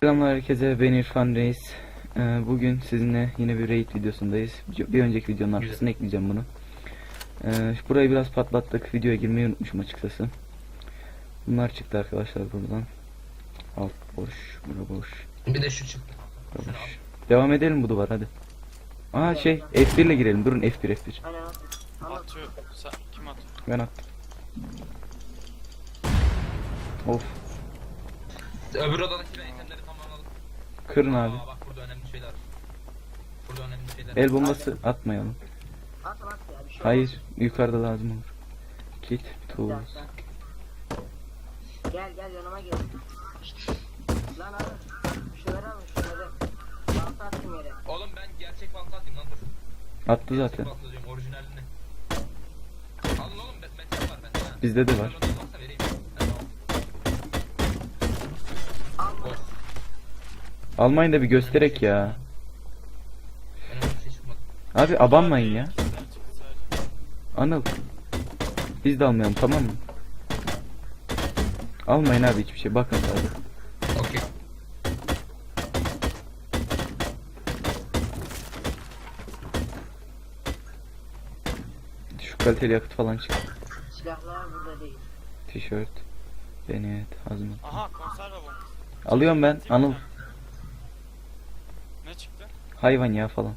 Selamlar herkese ben İrfan Reis. Ee, bugün sizinle yine bir raid videosundayız. Bir önceki videonun arkasına ekleyeceğim bunu. Ee, burayı biraz patlattık. Videoya girmeyi unutmuşum açıkçası. Bunlar çıktı arkadaşlar buradan. Alt boş, bura boş, Bir de şu çıktı. boş. Devam edelim bu duvar hadi. Aa şey F1 ile girelim. Durun F1 F1. Aynen anlat. Atıyor. Sen kim atıyor? Ben attım. Of. Öbür odadakiler itemleri tamamladık. Kırın abi. Aa, bak burada önemli şeyler. Burada önemli şeyler. El bombası atmayalım. At at ya bir şey Hayır yukarıda lazım olur. Kit, tools. Gel gel yanıma gel. Lan alın. Şunları alın şunları. Balta attım yere. Oğlum ben gerçek balta atayım lan dur. Attı zaten. Var. Bizde de var. Almayın da bir gösterek ya. Abi abanmayın ya. Anıl. Biz de almayalım tamam mı? Almayın abi hiçbir şey. Bakın sadece. Okey. Şu kaliteli yakıt falan çık. Silahlar burada değil. Tişört. Denet. Hazmat. Aha konserve bombası. Alıyorum ben. Anıl. Ne çıktı? Hayvan ya falan.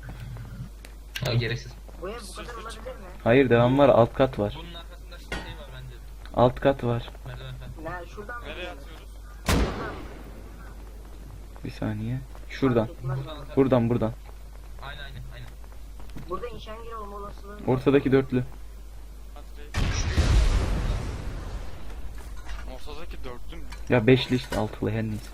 Ha, gereksiz. Bu ev bu kadar olabilir mi? Hayır devam var. Alt kat var. Bunun arkasında şey var bende. Alt kat var. Merdiven falan. Şuradan mı? Nereye atıyoruz? Bir saniye. Şuradan. Etmez. Buradan. Buradan buradan. Aynen aynen aynen. Burada inşan gir olma olasılığı. Ortadaki dörtlü. Ya beşli işte altılı her neyse.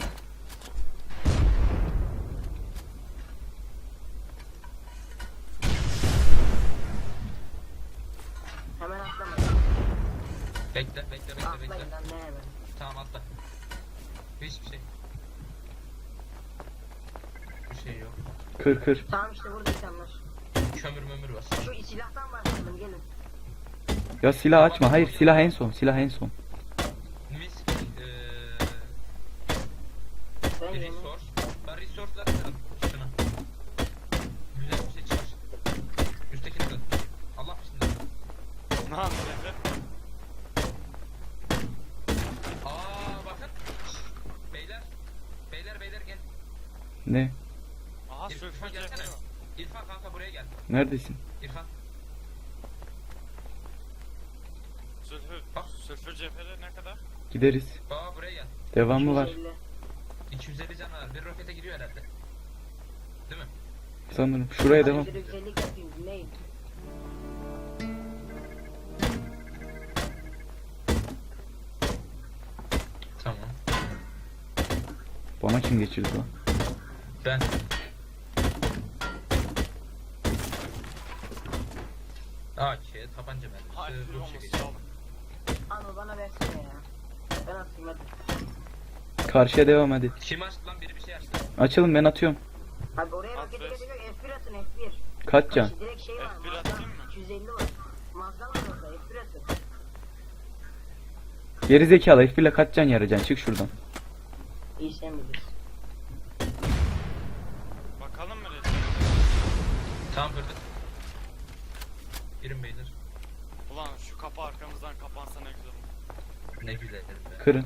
Hemen atlama. Bekle bekle bekle bekle. Lan ne hemen. Tamam atla. Hiçbir şey. Bir şey yok. Kır kır. Tamam işte burada insanlar. Kömür mömür var. Şu silahtan başlayalım gelin. Ya silah açma. Hayır silah en son. Silah en son. Mis eee Ben bir yeni. resource. Ben resource'ları kırdım. Şuna. Güzel bir şey çıkar. Üsttekini kırdım. Allah bismillah. Ne yaptın Efe? Aa bakın. Beyler. Beyler beyler gel. Ne? Aha İrfan sülfür gelsene. cephane var. İrfan kanka buraya gel. Neredesin? İrfan. Sülfür, Bak. sülfür cephane ne kadar? Gideriz. Baba buraya gel. Devamı var. 250. 250 can var. Bir rokete giriyor herhalde. Değil mi? Sanırım. Şuraya devam. Tamam. Bana kim geçirdi lan? Ben. AK, tabanca mermisi, Ha sülfür ruh bombası çekici. çaldım. Anıl bana versene ya. Ben atayım hadi. Karşıya devam hadi. Kim açtı lan biri bir şey açtı. Açılın ben atıyorum. Abi oraya At roketi ver. gerek yok. F1 atın F1. Kaç can? Direkt şey var. F1 mazgal- atayım mı? 250 var. Mazgal var orada. F1 atın. Geri zekalı F1 ile kaç can yarayacaksın? Çık şuradan. İyi sen bilirsin. Bakalım mı resim? Tamam kırdık. Girin beyler. Ulan şu kapı arkamızdan kapansa ne güzel olur. Ne güzel herif be. Kırın.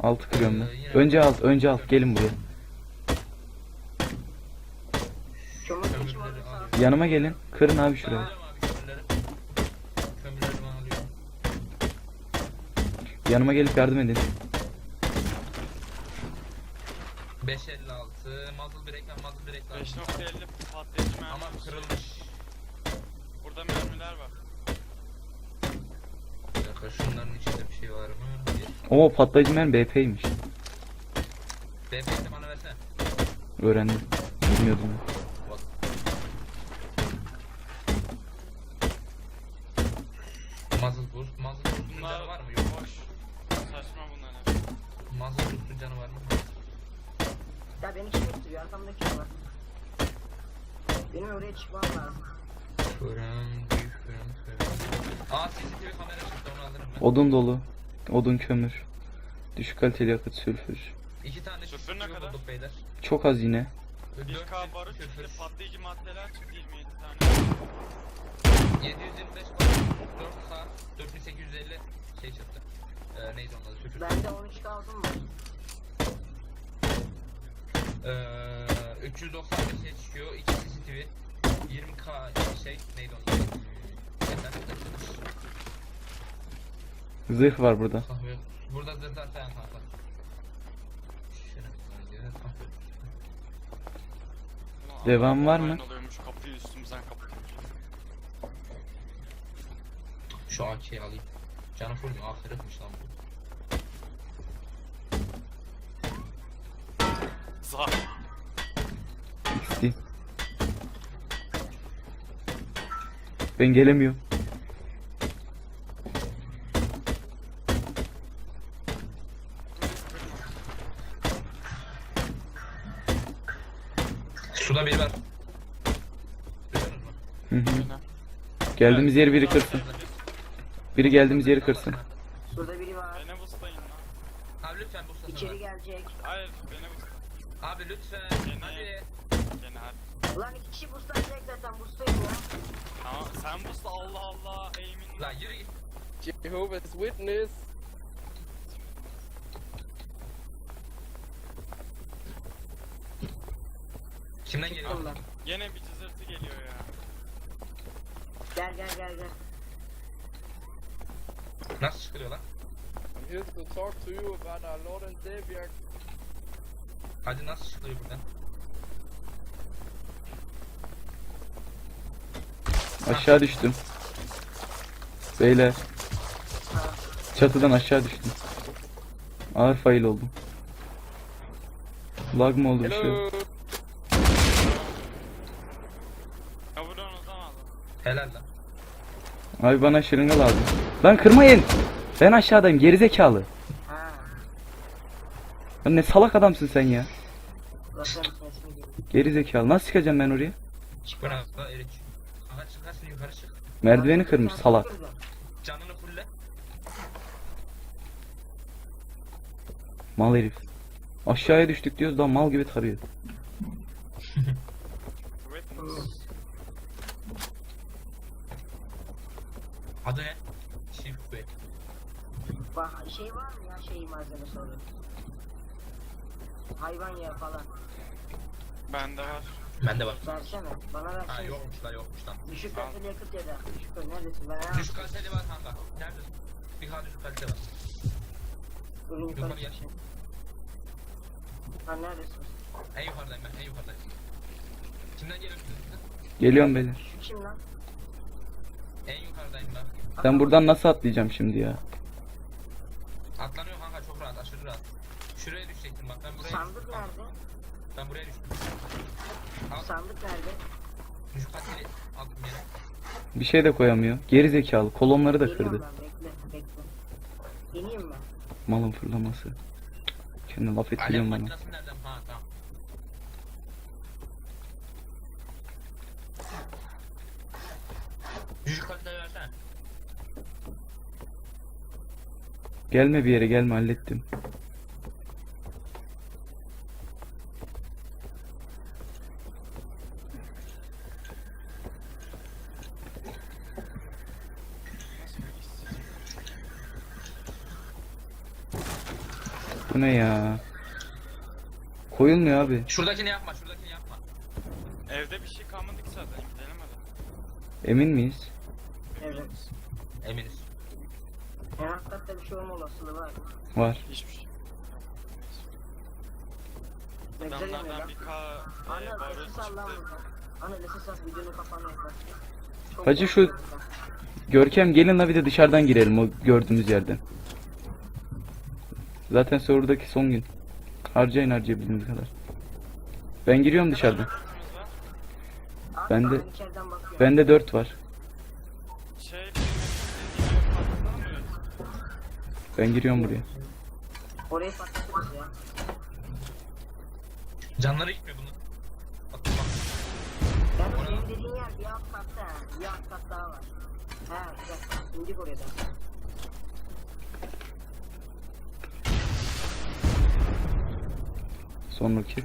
Altı kırıyorum Ee, ben. Önce alt, önce alt. Gelin buraya. Kömürleri alıyorum. Yanıma gelin. Kırın abi alıyorum kömürleri. Alıyorum. Yanıma gelip yardım edin. 556, muzzle break var, muzzle break var. 5.50 patlayıcı mermi. Ama kırılmış. Burada mermiler var. Dakika şunların içinde bir şey var mı? Oo patlayıcı mermi BP'ymiş. BP'si bana versene. Öğrendim. Bilmiyordum. Bak. Muzzle boost, muzzle boost'un Bunlar canı var mı? Yok. boş. Saçma bunlar hep. Muzzle boost'un canı var mı? Ya beni kim ittiriyor? Arkamda kim var? Benim oraya çıkmam lazım. Fırın, büyük fırın, fırın. Aa CCTV kamera çıktı onu alırım ben. Odun dolu. Odun kömür. Düşük kaliteli yakıt sülfür. İki tane Sıfır ne kadar? bulduk beyler. Çok az yine. Dört 1K barut küfür. çıktı, patlayıcı maddeler çıktı 27 tane. 725 var. 4 saat 4850 şey çıktı. Ee, neydi onun adı? Sülfür. Bende 13 kaldım mı? Ee, 395 şey çıkıyor. 2 CCTV. 20k şey neydi onun adı? Zırh var burada. Burada zırhlar falan kanka. Devam var mı? oluyormuş, kapıyı üstümüzden kapatıyor. Şu AK'yi alayım. Canı full mü? Ahiretmiş lan bu. Zah. XD. Ben gelemiyorum. Suda biri var. Hı hı. Geldiğimiz yeri biri kırsın. Biri geldiğimiz yeri kırsın. Şurada biri var. Beni buslayın lan. Abi lütfen bu sırasına. İçeri gelecek. Hayır, beni buslayın. Abi lütfen. Hadi. Gene hadi. Ulan iki kişi buslanacak zaten bustayım ya. Tamam, sen busla Allah Allah, aim'in Lan yürü git. Jehovah's Witness. Kimden geliyor? Allah. Gene bir cızırtı geliyor ya. Gel gel gel gel. Nasıl çıkılıyor lan? I'm here to talk to you about our Lord and Savior. Hadi nasıl çıkılıyor buradan? Aşağı düştüm. Beyler. Çatıdan aşağı düştüm. Ağır fail oldum. Lag mı oldu bir şey? Ya buradan uzamadı. Helal lan. Abi bana şırınga lazım. Lan kırmayın. Ben aşağıdayım gerizekalı. Ha. Lan ne salak adamsın sen ya. Geliyor. Gerizekalı. Nasıl çıkacağım ben oraya? Çık bana da eriç. Aha çıkarsın yukarı çık. Merdiveni kırmış salak. Canını fulle. Mal herif. Aşağıya düştük diyoruz da mal gibi tarıyor. Witness. Adı ne? Shift Bey. Bak şey var mı ya şey malzemesi olur. Hayvan yağı falan. Bende var. Bende var. Versene. Bana Ha versene. yokmuş lan yokmuş lan. Düşük kaliteli yakıt ya da. Düşük kaliteli. Neredesin ben ya? Düşük kaliteli var kanka. Nerede? Bir kadar düşük kalite var. Ürün yukarı Yukarı gel. Ha neredesin? En yukarıdayım ben en yukarıdayım. Kimden geliyorsunuz? Geliyorum beyler. Kim lan? En yukarıdayım ben. Ben buradan nasıl atlayacağım şimdi ya? Atlanıyor kanka çok rahat aşırı rahat. Şuraya düşecektim bak ben buraya Sandık düştüm. nerede? Ben buraya düştüm. Al Sandık nerede? düşük kaliteli aldım yere. Bir şey de koyamıyor. Gerizekalı. Kolonları da Geliyorum kırdı. ben bekle bekle. İneyim mi? Malın fırlaması. Kendine laf ettiriyorum bana. makinesi Gelme bir yere gelme hallettim. Bu ne ya? Koyulmuyor abi. Şuradakini yapma şuradakini yapma. Evde bir şey kalmadı ki zaten, gidelim hadi. Emin miyiz? Evet. Eminiz. En alt katta bir şey olma olasılığı var. Var. Hiçbir şey. Ne güzel yanıyor Adamlardan lan. bir K e, Anne barut sesi sal lan çıktı. buradan. Anne sesi sal videonun kapağını yakar. Çok Hacı şu- korkuyorum ben. Görkem gelin la bir de dışarıdan girelim o gördüğümüz yerden. Zaten serverdaki son gün. Harcayın harcayabildiğiniz kadar. Ben giriyorum dışarıdan. Abi Ben de- ben içeriden bakıyorum. Bende 4 var. Ben giriyorum buraya. Orayı patlatırız ya. Canları gitmiyor bunun. Bak. Ben Ona Bir alt kat daha var. He güzel. İndik oraya da. Son roket.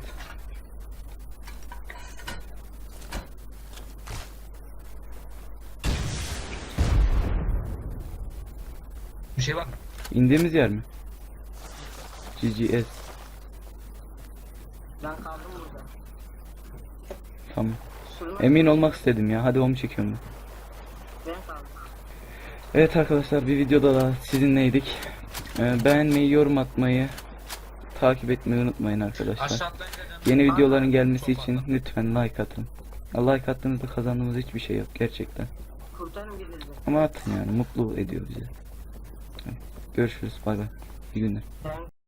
Bir şey var mı? İndiğimiz yer mi? GGS. Ben kaldım burada. Tamam. Sürme Emin olmak istedim ya. Hadi onu çekiyorum ben. ben kaldım. Evet arkadaşlar bir videoda da sizinleydik. Ee, beğenmeyi, yorum atmayı, takip etmeyi unutmayın arkadaşlar. Yeni videoların gelmesi için lütfen like atın. Like attığınızda kazandığımız hiçbir şey yok gerçekten. Ama atın yani mutlu ediyor bizi. Görüşürüz bay bay. İyi günler.